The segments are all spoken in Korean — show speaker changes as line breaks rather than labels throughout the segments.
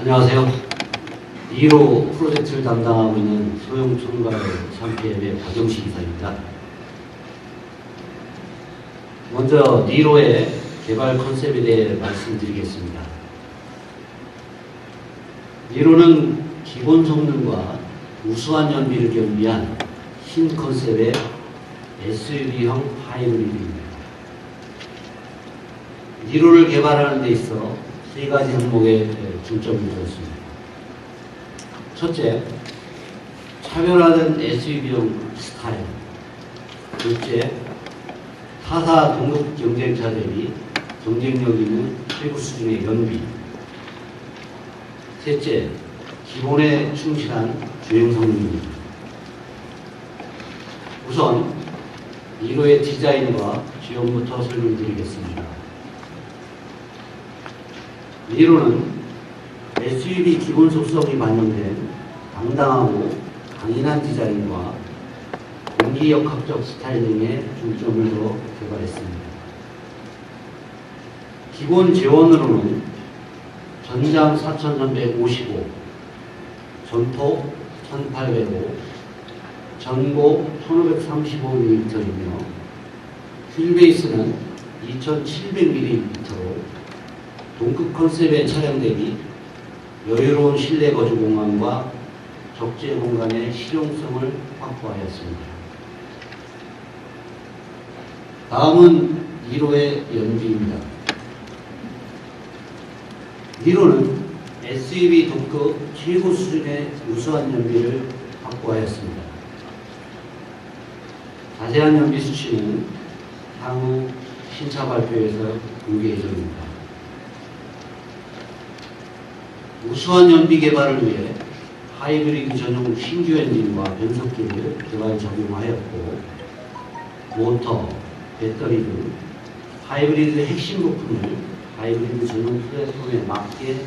안녕하세요. 2호 프로젝트를 담당하고 있는 소형 총괄 3PM의 박영식 이사입니다. 먼저 니로의 개발 컨셉에 대해 말씀드리겠습니다. 니로는 기본 성능과 우수한 연비를 겸비한 신 컨셉의 SUV형 하이브리드입니다. 니로를 개발하는 데 있어 세 가지 항목에 중점을 두었습니다. 첫째, 차별화된 SUV형 스타일. 둘째, 타사 동급 경쟁차 대비 경쟁력 있는 최고 수준의 연비. 셋째, 기본에 충실한 주행 성능입니다. 우선 1호의 디자인과 지형부터 설명드리겠습니다. 1호는 SUV 기본 속성이 반영된 당당하고 강인한 디자인과 공기역학적 스타일링에 중점을 둬 개발했습니다. 기본 재원으로는 전장 4355, 전폭 1805, 전고 1535mm이며 휠베이스는 2700mm로 동급 컨셉의 차량 대비 여유로운 실내 거주 공간과 적재 공간의 실용성을 확보하였습니다. 다음은 1호의 연비입니다. 1호는 SUV 동급 최고 수준의 우수한 연비를 확보하였습니다. 자세한 연비 수치는 향후 신차 발표에서 공개 예정입니다. 우수한 연비 개발을 위해 하이브리드 전용 신규 엔진과 변속기를 개발 적용하였고 모터, 배터리 등 하이브리드 핵심 부품을 하이브리드 전용 플랫폼에 맞게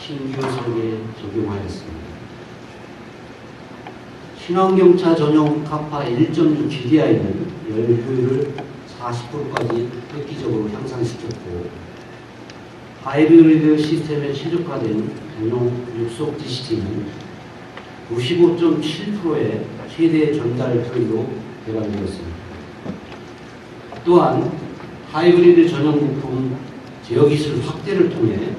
신규 설계에 적용하였습니다. 친환경차 전용 카파 1.6 GDI는 열 효율을 40%까지 획기적으로 향상시켰고 하이브리드 시스템에 최적화된 전용 육속 DCT는 95.7%의 최대 전달 효율로 개발되었습니다. 또한 하이브리드 전용 부품 제어 기술 확대를 통해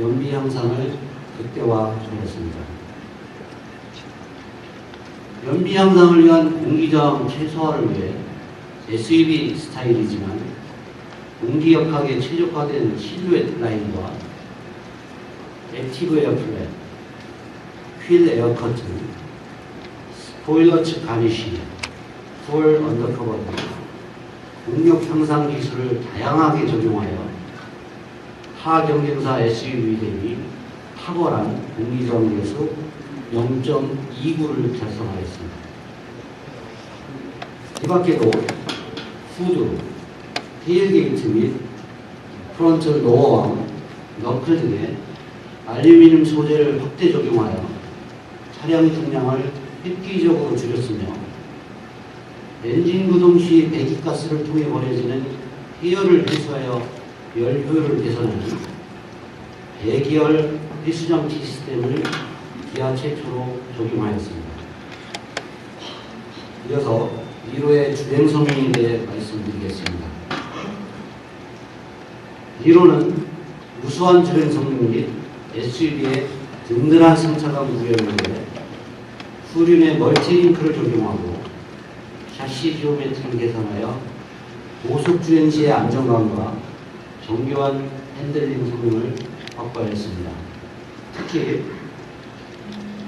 연비 향상을 극대화하였습니다. 연비 향상을 위한 공기저항 최소화를 위해 SUV 스타일이지만 공기역학에 최적화된 실루엣 라인과 액티브 에어 플랫, 휠 에어 커튼, 스포일러 측 가니시, 풀 언더커버 등 공력 향상 기술을 다양하게 적용하여 타 경쟁사 SUV 대비 탁월한 공기저항 계수 0.29를 달성하였습니다. 이 밖에도 후드, 테일게이트 및 프론트 로어와 너클 등의 알루미늄 소재를 확대 적용하여 차량 중량을 획기적으로 줄였으며 엔진 구동 시 배기가스를 통해 버려지는 해열을 회수하여 열 효율을 개선하는 배기열 회수장치 시스템을 기아 최초로 적용하였습니다. 이어서 1호의 주행 성능에 대해 말씀드리겠습니다. 1호는 우수한 주행 성능 및 SUV의 든든한 승차감 구현을 후륜의 멀티링크를 적용하고 샤시 지오메트리를 개선하여 고속 주행 시의 안정감과 정교한 핸들링 성능을 확보하였습니다. 특히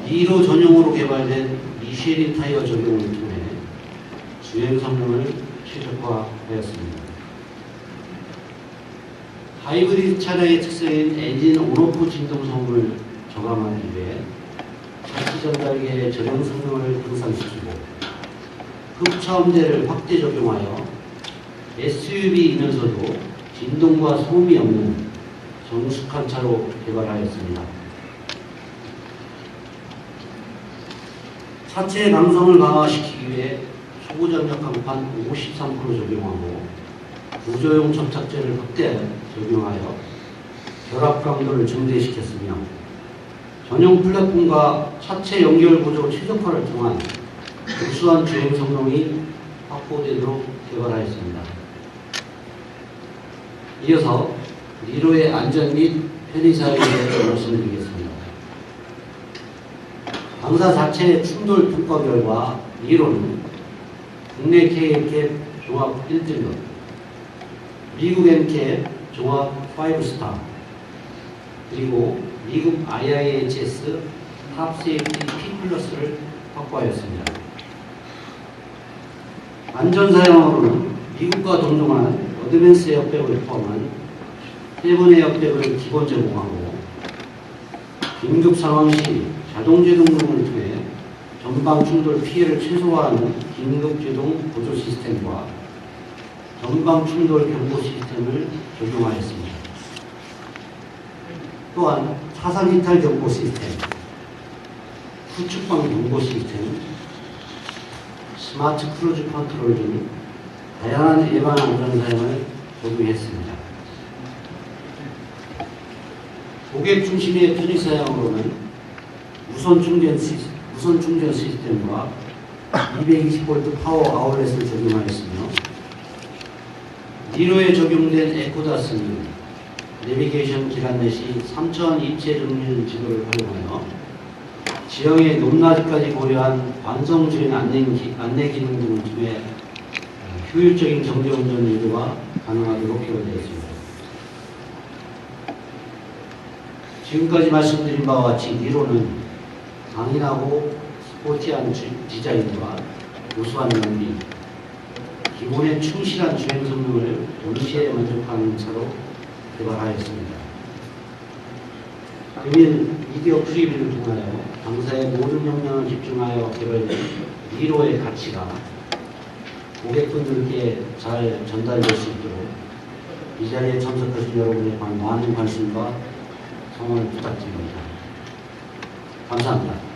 2로 전용으로 개발된 미쉐린 타이어 적용을 통해 주행 성능을 최적화하였습니다. 하이브리드 차량의 특성인 엔진 온오프 진동 성능을 저감하기 위해 차시 전달계의 저령 성능을 향상시키고 흡차음대를 확대 적용하여 SUV이면서도 진동과 소음이 없는 정숙한 차로 개발하였습니다. 차체 강성을 강화시키기 위해 초고전력 강판 53% 적용하고 구조용 접착제를 확대 적용하여 결합 강도를 증대시켰으며 전용 플랫폼과 차체 연결 구조 최적화를 통한 우수한 주행 성능이 확보되도록 개발하였습니다. 이어서 니로의 안전 및 편의사에 대해 말씀드리겠습니다. 당사 자체의 충돌 평가 결과 니로는 국내 K캡 종합 1등급, 미국 N캡 종합 5스타, 그리고 미국 IIHS 탑 세이프티 P 플러스를 확보하였습니다. 안전 사용으로는 미국과 동종한 어드밴스 에어백을 포함한 세 번의 에어백을 기본 제공하고 긴급 상황 시 자동 제동 등을 통해 전방 충돌 피해를 최소화하는 긴급 제동 보조 시스템과 전방 충돌 경보 시스템을 적용하였습니다. 또한 사상 이탈 경보 시스템, 후측방 경보 시스템, 스마트 크루즈 컨트롤 등 다양한 예방 안전 사용을 적용했습니다. 고객 중심의 편의 사용으로는 무선 충전 시, 무선 충전 시스템과 220V 파워 아울렛을 적용하였으며 니로에 적용된 에코다스는 내비게이션 기란 넷이 3천 입체 정밀 지도를 활용하여 지형의 높낮이까지 고려한 완성 주행 안내, 기, 안내 기능 등을 통해 어, 효율적인 정제 운전 유도가 가능하도록 개발되었습니다. 지금까지 말씀드린 바와 같이 니로는 강인하고 스포티한 지- 디자인과 우수한 연비, 기본에 충실한 주행 성능을 동시에 만족하는 차로 개발하였습니다. 금일 미디어 프리뷰를 통하여 당사의 모든 역량을 집중하여 개발된 니로의 가치가 고객분들께 잘 전달될 수 있도록 이 자리에 참석하신 여러분의 관- 많은 관심과 성원을 부탁드립니다. 감사합니다.